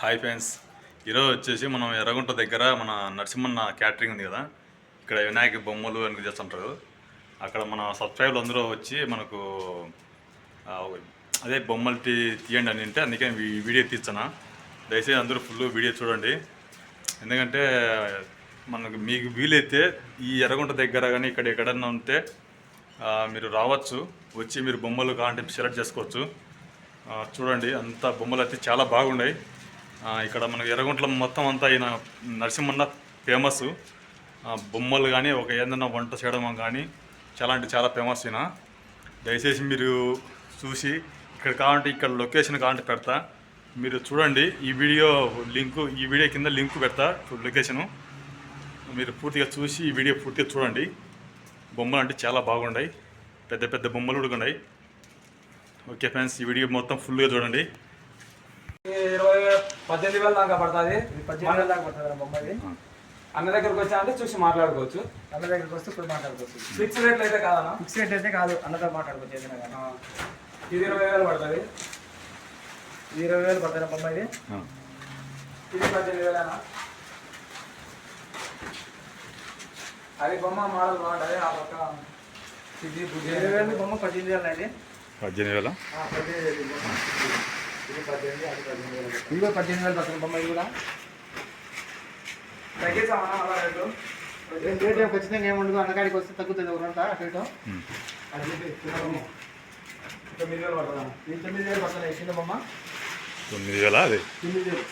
Hi friends. ఈరోజు వచ్చేసి మనం ఎర్రగుంట దగ్గర మన నరసింహన్న క్యాటరింగ్ ఉంది కదా. ఇక్కడ వినాయక బొమ్మలు అని చేస్తుంటారు. అక్కడ మన సబ్స్క్రైబర్లు అందరూ వచ్చి మనకు అదే బొమ్మలు తీ తీయండి అని అంటే అందుకే వీడియో తీస్తున్నా. దయచేసి అందరూ ఫుల్ వీడియో చూడండి. ఎందుకంటే మనకు మీకు వీలైతే ఈ ఎర్రగుంట దగ్గర కానీ ఇక్కడ ఎక్కడన్నా ఉంటే మీరు రావచ్చు. వచ్చి మీరు బొమ్మలు కావాలంటే సెలెక్ట్ చేసుకోవచ్చు. చూడండి అంత బొమ్మలు అయితే చాలా బాగున్నాయి. ఇక్కడ మనకు ఎర్రగుంట్ల మొత్తం అంతా ఈయన నరసింహన్న ఫేమస్ బొమ్మలు కానీ ఒక ఏదైనా వంట చేయడం కానీ చాలా అంటే చాలా ఫేమస్ ఈయన. దయచేసి మీరు చూసి ఇక్కడ కావాలంటే ఇక్కడ లొకేషన్ కావాలంటే పెడతా. మీరు చూడండి ఈ వీడియో లింకు ఈ వీడియో కింద లింక్ పెడతా లొకేషను మీరు పూర్తిగా చూసి ఈ వీడియో పూర్తిగా చూడండి. బొమ్మలు అంటే చాలా బాగున్నాయి పెద్ద పెద్ద బొమ్మలు కూడా ఉన్నాయి ఓకే ఫ్రెండ్స్ ఈ వీడియో మొత్తం ఫుల్గా చూడండి. ఇరవై పద్దెనిమిది వేల దాకా పడుతుంది. పద్దెనిమిది వేల దాకా పడుతుంది బొమ్మ ఇది అన్న దగ్గరకు వచ్చా అంటే చూసి మాట్లాడుకోవచ్చు. అన్న దగ్గరికి వస్తే ఇప్పుడు మాట్లాడుకోవచ్చు. ఫిక్స్ రేట్లు అయితే కాదన్నా? ఫిక్స్ రేట్ అయితే కాదు అన్నతో మాట్లాడుకోవచ్చు ఏదైనా కానీ. ఇది ఇరవై వేలు పడుతుంది. ఇది ఇరవై వేలు పడుతుంది బొమ్మ ఇది పద్దెనిమిది వేలేనా? అది బొమ్మ మోడల్ బాగుంటుంది ఆ పక్క ఇది ఇరవై వేలు బొమ్మ పద్దెనిమిది వేలు అండి పద్దెనిమిది వేల? ఆ, పద్దెనిమిది వేలు ఇది పద్దెనిమిది వేలు ఇది కూడా పద్దెనిమిది వేలు పడుతుంది బొమ్మ ఇది కూడా. రేటు ఏం రేట్ ఏం ఖచ్చితంగా ఏముండదు అన్నగాడికి వస్తే తగ్గుతుంది ఊరంతా అటు ఇటు. అది తొమ్మిది వేలు పడుతుందా? ఇది తొమ్మిది వేలు పడుతుంది? చిన్న బొమ్మ? తొమ్మిది వేల అది? తొమ్మిది వేలు.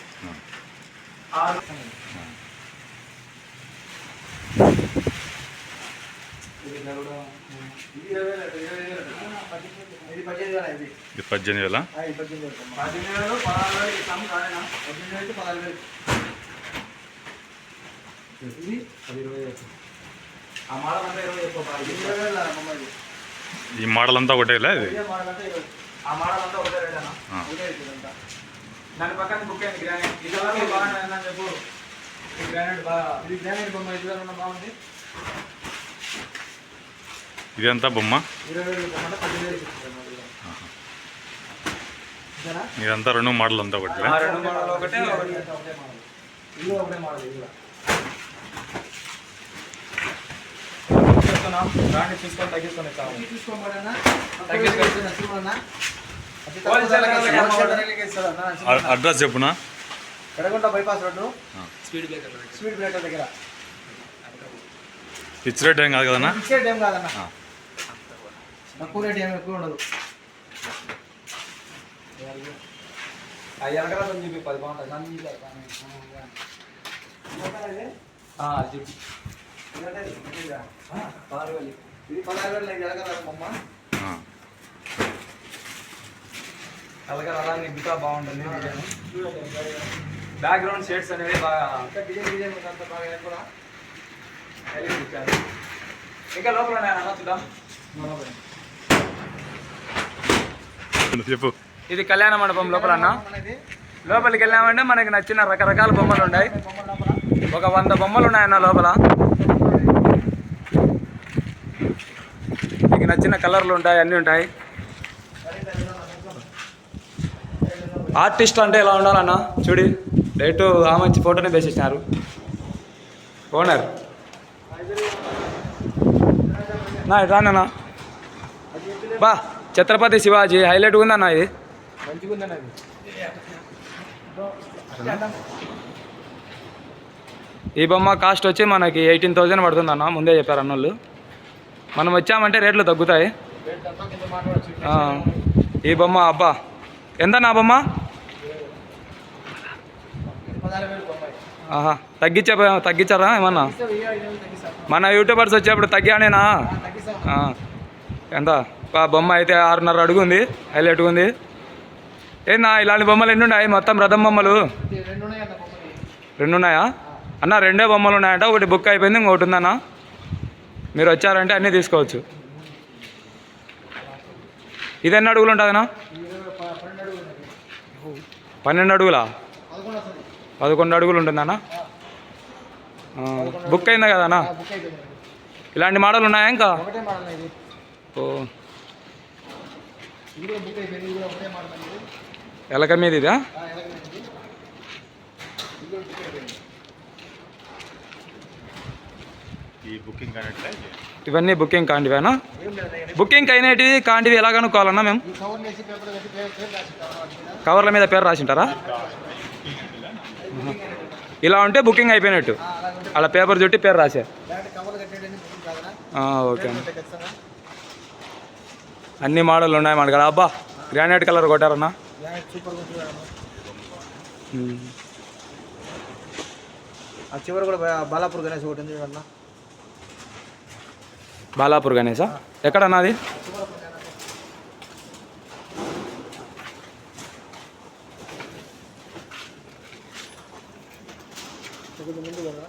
ఇది పద్దెనిమిది వేలు. ఈ మోడల్ అంతా ఒకటేలా ఇది? ఇదే మోడల్ అంటే ఇరవై. ఆ మోడల్ అంతా ఒకటే ఇది. దాని పక్కన బుక్ అయింది గ్రానైట్. ఇది చెప్పు. గ్రానైట్ బాగా ఇది గ్రానైట్ బొమ్మ ఇది కూడా బాగుంది ఇది అంతా బొమ్మ ఇరవై వేలు బొమ్మ అంటే పది వేలు ఇస్తుంది అన్నమాట ఇది. ఇంతేనా? ఇదంతా రెండు మోడల్ అంతా ఒకటి address చెప్పునా? Bypass road. Speed breaker దగ్గర. ఏం కాదు కదనా ఫిక్స్ రేట్ ఏం కాదన్న. తక్కువ రేట్ ఏం ఎక్కువ ఉండదు. ఆ ఎనకరాలు చెప్పి పది బాగుంటుంది. ఇది. పదహారు వేలు బొమ్మ? బాగుంటుంది. బ్యాక్గ్రౌండ్ షేడ్స్ అనేది బాగా ఇంకా డిజైన్ డిజైన్ అంత బాగా కూడా ఇంకా లోపల చూద్దాం? చెప్పు ఇది కళ్యాణ మండపం లోపల అన్న. లోపలికి వెళ్ళామంటే మనకి నచ్చిన రకరకాల బొమ్మలు ఉన్నాయి. బొమ్మ ఒక వంద బొమ్మలు ఉన్నాయన్న లోపల. మీకు నచ్చిన కలర్లు ఉంటాయి అన్నీ ఉంటాయి. ఆర్టిస్ట్ అంటే ఎలా ఉండాలన్న? చూడి డైరెక్ట్ ఆ మంచి ఫోటోనే వేసేసినారు ఓనర్. నా ఇటు రానన్నా బా. ఛత్రపతి శివాజీ హైలైట్ ఉందన్న ఇది? ఈ బొమ్మ కాస్ట్ వచ్చి మనకి ఎయిటీన్ థౌజండ్ పడుతుంది అన్న ముందే చెప్పారు అన్నోళ్ళు. మనం వచ్చామంటే రేట్లు తగ్గుతాయి. ఈ బొమ్మ అబ్బా. ఎంత నా బొమ్మ? ఆహా తగ్గించే తగ్గించారా ఏమన్నా? మన యూట్యూబర్స్ వచ్చేప్పుడు తగ్గానేనా? ఎంత? బొమ్మ అయితే ఆరున్నర అడుగు ఉంది హైలైట్ ఉంది. ఏందా ఇలాంటి బొమ్మలు ఎన్ని ఉన్నాయి మొత్తం రథం బొమ్మలు? రెండు ఉన్నాయి అన్న రెండు బొమ్మలు ఉన్నాయంట. ఒకటి బుక్ అయిపోయింది ఇంకొకటి ఉందన్న. మీరు వచ్చారంటే అన్నీ తీసుకోవచ్చు. ఇది ఎన్ని అడుగులు ఉంటుందన్నా? పన్నెండు అడుగులు? పదకొండు అడుగులు ఉంటుందన్నా. బుక్ అయిందా కదన్నా? ఇలాంటి మోడల్ ఉన్నాయా ఇంకా? ఓ. ఇది కూడా బుక్ అయిపోయింది ఇది కూడా ఒకటే మోడల్ ఇది? ఎలక మీద ఇదా ఇవన్నీ బుకింగ్ కాంటివేనా లేదు బుకింగ్ అయినవి కాంటివి ఎలా కనుక్కోవాలన్నా మేము? కవర్ల మీద పేరు రాసింటారా? ఇలా ఉంటే బుకింగ్ అయిపోయినట్టు. అలా పేపర్ చుట్టి పేరు రాసే డైరెక్ట్ కవర్ కట్టేయడానికి బుకింగ్ కాదనా ఆ, ఓకే అన్న మోడల్ ఉన్నాయి మన కదా అబ్బా గ్రానైట్ కలర్ కొట్టారన్నా. ఆ చివరి కూడా బాలాపూర్ గణేష్ ఒకటి ఉంది అన్న బాలాపూర్ గణేశా ఎక్కడన్నా అది? కొంచెం ముందు కదా.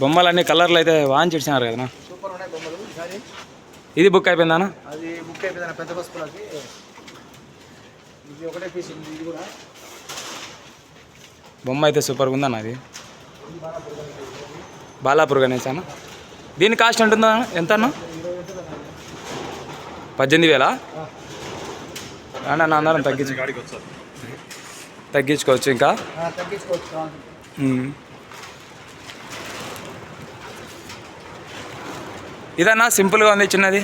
బొమ్మలు అన్ని కలర్లు అయితే వాంచి ఇచ్చినారు కదనా సూపర్ ఉన్నాయి బొమ్మలు ఇది బుక్ అయిపోయిందానా అది బుక్ అయిపోయింది పెద్ద పసుపులకి ఇది ఒకటే పీస్ ఉంది ఇది కూడా. బొమ్మ అయితే సూపర్గా ఉందన్న అది బాలాపూర్ గణేశానా దీని కాస్ట్ ఉంటుందా ఎంత అన్న? పద్దెనిమిది వేలా? అన్న నా అందరం తగ్గించు తగ్గించుకోవచ్చు ఇంకా ఆ, తగ్గించుకోవచ్చు కావాలంటే. ఉమ్. ఇదన్నా సింపుల్గా ఉంది చిన్నది?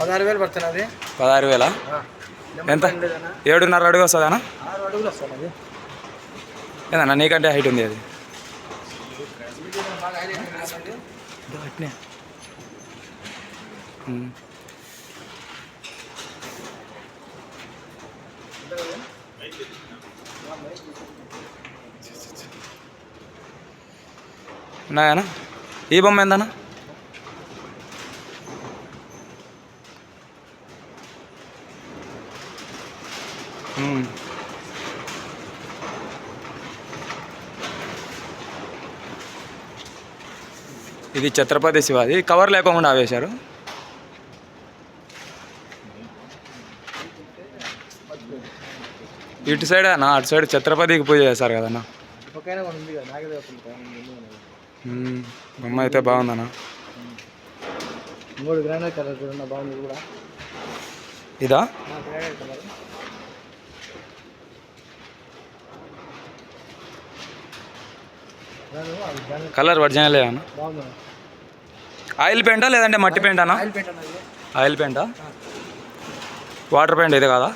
పదహారు వేలు పడుతుంది అది. పదహారు వేలా. ఎంత? ఏడున్నర అడుగు వస్తుంది ఏదన్నా నీకంటే హైట్ ఉంది అది. ఉన్నాయనా ఈ బొమ్మ ఎంతనా ఉమ్. ఇది ఛత్రపతి శివాజీ. కవర్ లేకుండా ఆవేశారు ఇటు సైడ్ అన్న అటు సైడ్ ఛత్రపతికి పూజ చేస్తారు కదన్న. బొమ్మ అయితే బాగుందన్న. మూడు గ్రానైట్ కలర్ చూడండి బాగుంది కూడా. ఇదా? కలర్. ఒరిజినలే అన్న. ఆయిల్ పెయింటా లేదంటే మట్టి పెయింట్ అన్న? ఆయిల్ పెయింట్ వాటర్ పెయింట్ ఇది కదా?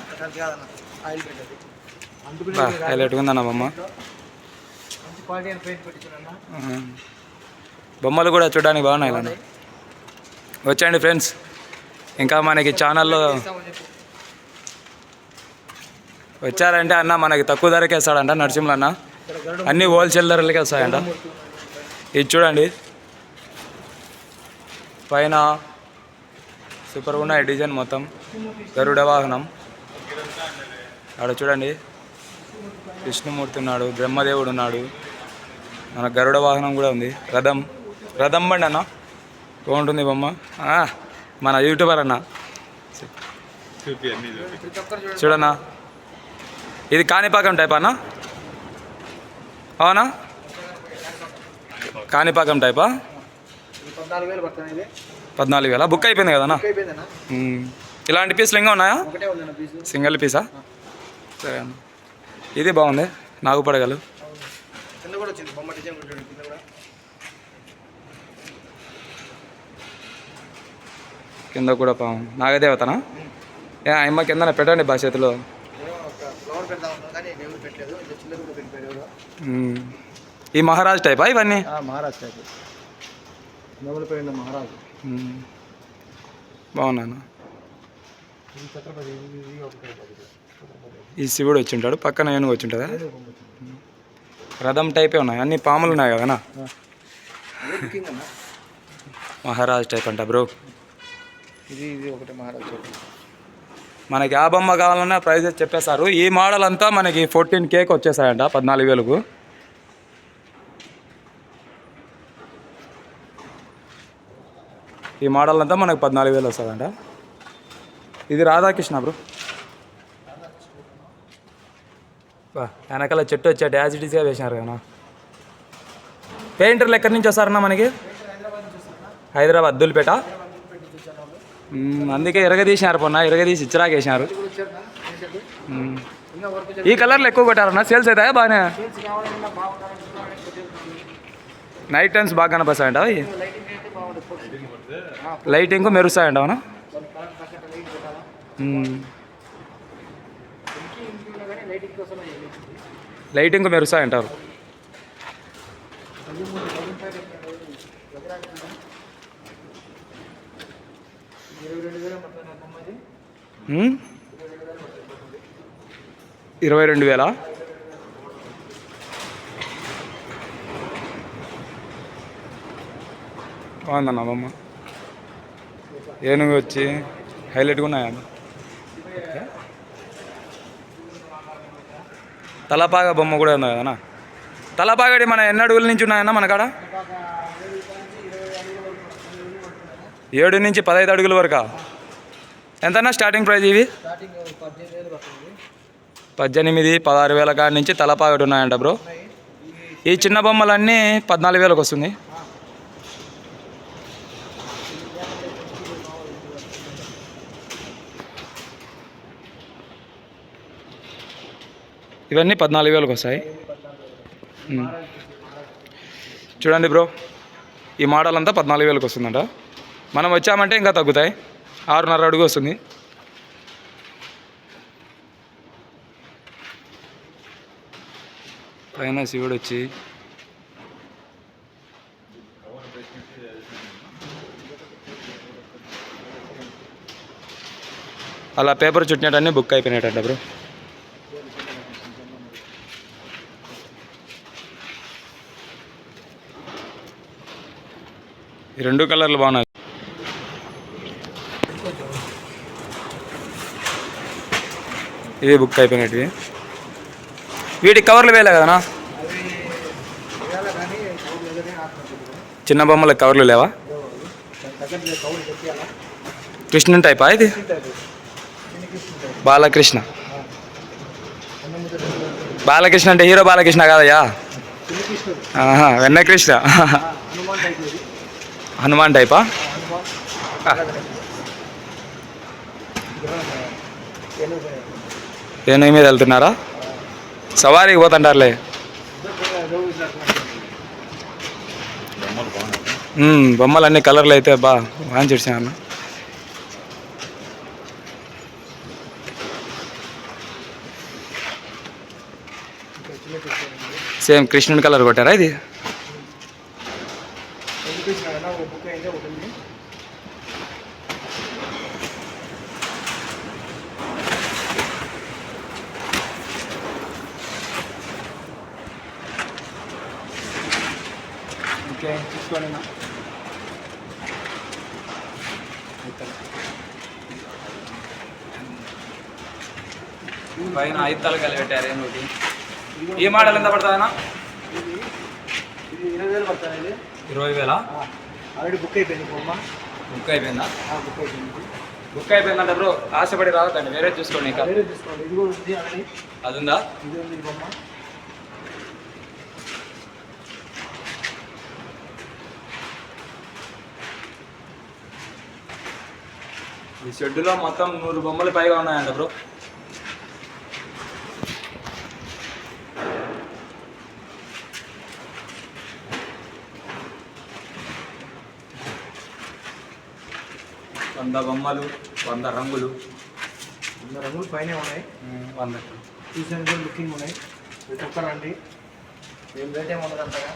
హైలైట్గా ఉందన్న బొమ్మ. బొమ్మలు కూడా చూడడానికి బాగున్నాయి కదా. వచ్చండి ఫ్రెండ్స్. ఇంకా మనకి ఛానల్లో వచ్చారంటే అన్న మనకి తక్కువ ధరకే ఇస్తాడంట నరసింహులు అన్న. అన్నీ హోల్సేల్ ధరలకే వస్తాయంట. ఇది చూడండి. పైన సూపర్గా ఉన్నాయి డిజైన్ మొత్తం. గరుడ వాహనం. ఆడ చూడండి. విష్ణుమూర్తి ఉన్నాడు బ్రహ్మదేవుడు ఉన్నాడు. మన గరుడ వాహనం కూడా ఉంది. రథం. రథం బండి అన్న బాగుంటుంది బొమ్మ. మన యూట్యూబర్ అన్న. చూడన్నా. ఇది కాణిపాకం టైప్ అన్న? అవునా? కాణిపాకం టైపా? పద్నాలుగు వేలు. బుక్ అయిపోయింది కదన్నా ఉమ్. ఇలాంటి పీసులు ఇంకా ఉన్నాయా? సింగిల్ పీసా? సరే అన్న. ఇది బాగుంది. నాకు కింద కూడా బాగుంది నాగదేవతనా? ఏ అమ్మ కింద పెట్టండి బా చేతిలో. ఈ మహారాజ్ టైపా ఇవన్నీ? మహారాజ్ టైప్. మహారాజు. బాగున్నాను ఈ శివుడు వచ్చింటాడు పక్కన ఏనుగు వచ్చింటుందా? రథం టైపే ఉన్నాయి అన్ని పాములు ఉన్నాయి కదనా మహారాజ్ టైప్ అంట బ్రో. ఇది ఇది ఒకటే మహారాజ్ మనకి ఆ బొమ్మ కావాలన్నా ప్రైజెస్ చెప్పేశారు. ఈ మోడల్ అంతా మనకి ఫోర్టీన్ కేక్ వచ్చేసాయంట పద్నాలుగు వేలకు. ఈ మోడల్ అంతా మనకు పద్నాలుగు వేలు వస్తుందంట. ఇది రాధాకృష్ణ బ్రో. వెనకాల చెట్టు వచ్చాడు యాజిటీస్గా వేసినారు కదా పెయింటర్లు ఎక్కడి నుంచి వస్తారన్నా మనకి? హైదరాబాద్ దుల్పేట అందుకే ఇరగదీసినారు పొన్న ఇరగదీసి ఇచ్చిరాకేసినారు ఈ కలర్లు ఎక్కువ కొట్టారన్న సేల్స్ అవుతాయా బాగానే? నైట్ టైమ్స్ బాగా కనిపిస్తాయంట అవి? లైటింగ్ మెరుస్తాయంట బాగుంటుంది లైటింగ్ మెరుస్తాయంటారు కరెంట్ తగ్గట్టు లైట్ పెట్టాలా మ్మ్. ఇంటి ఇంట్లో కానీ లైటింగ్ కోసం లైటింగ్ మెరుస్తాయంటారు ఇరవై రెండు వేల? బాగుందన్న బొమ్మ. ఏనుగు వచ్చి? హైలైట్గా ఉన్నాయా? తలపాగా బొమ్మ కూడా ఉంది కదనా తలపాగడి మన ఎన్ని అడుగుల నుంచి ఉన్నాయన్న మన కాడ? ఏడు నుంచి పదహైదు అడుగుల వరకు? ఎంతన్నా స్టార్టింగ్ ప్రైస్ ఇవి? పద్దెనిమిది పదహారు వేల కాడి నుంచి తలపాగడు ఉన్నాయంట బ్రో. ఈ చిన్న బొమ్మలన్నీ పద్నాలుగు వేలకు వస్తుంది. ఇవన్నీ పద్నాలుగు వేలకు వస్తాయి. చూడండి బ్రో ఈ మోడల్ అంతా పద్నాలుగు వేలకు వస్తుందంట. మనం వచ్చామంటే ఇంకా తగ్గుతాయి. ఆరున్నర అడుగు వస్తుంది. పైన శివుడు వచ్చి. అలా పేపర్ చుట్టినట్టన్నీ బుక్ అయిపోయినట్టంట బ్రో. ఈ రెండు కలర్లు బాగున్నాయి. ఇవి బుక్ అయిపోయినట్టువి. వీటికి కవర్లు వేయలే కదనా చిన్న బొమ్మల కవర్లు లేవా? కృష్ణ టైపా ఇది? బాలకృష్ణ. బాలకృష్ణ అంటే హీరో బాలకృష్ణ కాదయ్యా? వెన్నకృష్ణ. హనుమాన్ టైపా ఇది హనుమాన్ టైపా హనుమాన్ ఏనుగు మీద వెళ్తున్నారా? సవారీకి పోతుంటారులే. బొమ్మలు అన్ని కలర్లు అయితే బా బాగా చూసాను సేమ్ కృష్ణుని కలర్ కొట్టారా ఇది? ఓకే చూసుకోండి పైన ఐదు తలకాయలు పెట్టారు ఏనుగుకి ఈ మోడల్ ఎంత పడుతుందన్నా ఇరవై వేలు పడుతుంది ఇరవై వేల? ఆల్రెడీ బుక్ అయిపోయింది? బొమ్మ బుక్ అయిపోయిందా బుక్ అయిపోయింది బుక్ అయిపోయిందంట బ్రో ఆశపడి రావద్దండి వేరే చూసుకోండి ఇంకా. వేరే తీసుకోండి ఇది కూడా ఉంది అది ఉందా ఇది ఉంది బొమ్మ. ఈ షెడ్యూలో మొత్తం నూరు బొమ్మలు పైగా ఉన్నాయంట బ్రో. వంద బొమ్మలు వంద రంగులు. వంద రంగులు పైన ఉన్నాయి. వంద. చూసాను కూడా లుకింగ్ ఉన్నాయి. ప్రతి ఒక్కరు రండి ఏం రేట్ ఏమి ఉండదు అంతగా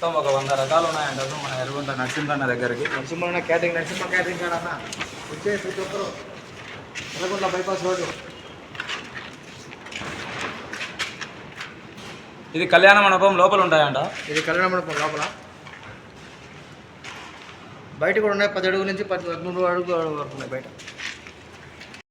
మొత్తం ఒక వంద రకాలు ఉన్నాయంట మన ఎరుగుంట నరసింహన్న దగ్గరికి. నరసింహ క్యాటరింగ్ నరసింహ క్యాటరింగ్ అన్న. వచ్చే ప్రతి ఒక్కరు ఎర్రగొండ బైపాస్ రోడ్డు. ఇది కళ్యాణ మండపం లోపల ఉంటాయంట? ఇది కళ్యాణ మండపం లోపల. బయట కూడా ఉన్నాయి పది అడుగుల నుంచి పది పదమూడు అడుగుల వరకు ఉన్నాయి బయట.